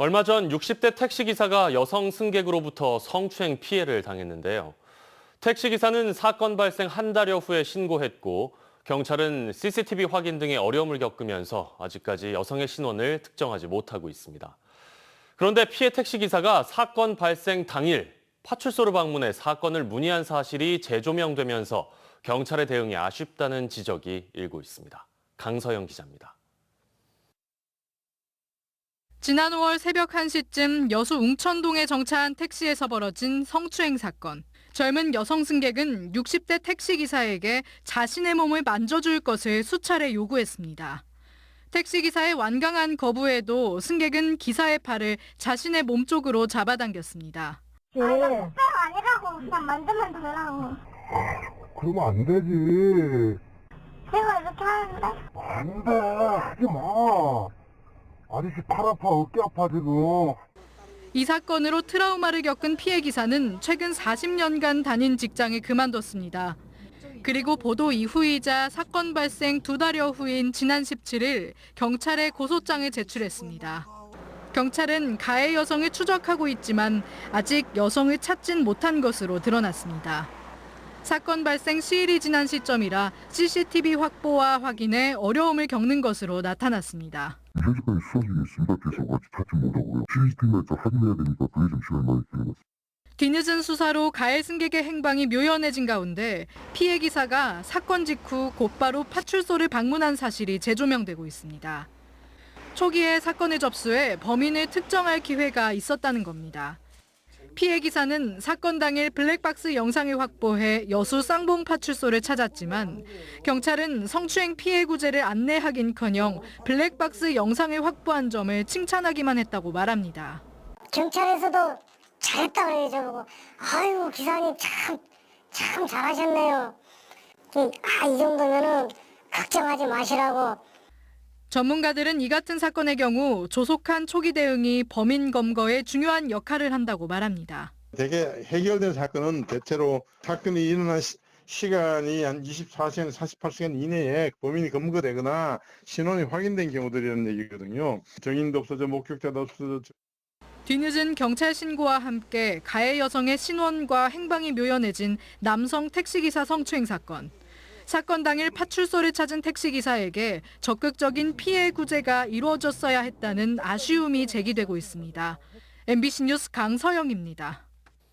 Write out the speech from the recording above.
얼마 전 60대 택시기사가 여성 승객으로부터 성추행 피해를 당했는데요. 택시기사는 사건 발생 한 달여 후에 신고했고 경찰은 CCTV 확인 등의 어려움을 겪으면서 아직까지 여성의 신원을 특정하지 못하고 있습니다. 그런데 피해 택시기사가 사건 발생 당일 파출소를 방문해 사건을 문의한 사실이 재조명되면서 경찰의 대응이 아쉽다는 지적이 일고 있습니다. 강서영 기자입니다. 지난 5월 새벽 1시쯤 여수 웅천동에 정차한 택시에서 벌어진 성추행 사건. 젊은 여성 승객은 60대 택시기사에게 자신의 몸을 만져줄 것을 수차례 요구했습니다. 택시기사의 완강한 거부에도 승객은 기사의 팔을 자신의 몸 쪽으로 잡아당겼습니다. 아, 목표가 아니라고 그냥 만들면 달라고. 그러면 안 되지. 제가 이렇게 하는데 안 돼. 하지 마. 아저씨 팔 아파, 어깨 아파, 지금. 이 사건으로 트라우마를 겪은 피해 기사는 최근 40년간 다닌 직장을 그만뒀습니다. 그리고 보도 이후이자 사건 발생 두 달여 후인 지난 17일 경찰에 고소장을 제출했습니다. 경찰은 가해 여성을 추적하고 있지만 아직 여성을 찾진 못한 것으로 드러났습니다. 사건 발생 시일이 지난 시점이라 CCTV 확보와 확인에 어려움을 겪는 것으로 나타났습니다. 현재까지 수사 중에 있습니다. 그래서 아직 찾지 못하고요. CCTV를 좀 확인해야 되니까 그게 좀 시간이 많이 같습니다. 뒤늦은 수사로 가해 승객의 행방이 묘연해진 가운데 피해 기사가 사건 직후 곧바로 파출소를 방문한 사실이 재조명되고 있습니다. 초기에 사건을 접수해 범인을 특정할 기회가 있었다는 겁니다. 피해 기사는 사건 당일 블랙박스 영상을 확보해 여수 쌍봉 파출소를 찾았지만 경찰은 성추행 피해 구제를 안내하긴커녕 블랙박스 영상을 확보한 점을 칭찬하기만 했다고 말합니다. 경찰에서도 잘했다 그래요 저보고. 아유 기사님 참 참 잘하셨네요. 아 이 정도면은 걱정하지 마시라고. 전문가들은 이 같은 사건의 경우 조속한 초기 대응이 범인 검거에 중요한 역할을 한다고 말합니다. 대개 해결된 사건은 대체로 사건이 일어난 시, 시간이 한 24시간, 48시간 이내에 범인이 검거되거나 신원이 확인된 경우들이라는 얘기거든요. 정인도 없어져, 목격자도 없어져, 뒤늦은 경찰 신고와 함께 가해 여성의 신원과 행방이 묘연해진 남성 택시기사 성추행 사건. 사건 당일 파출소를 찾은 택시기사에게 적극적인 피해 구제가 이루어졌어야 했다는 아쉬움이 제기되고 있습니다. MBC 뉴스 강서영입니다.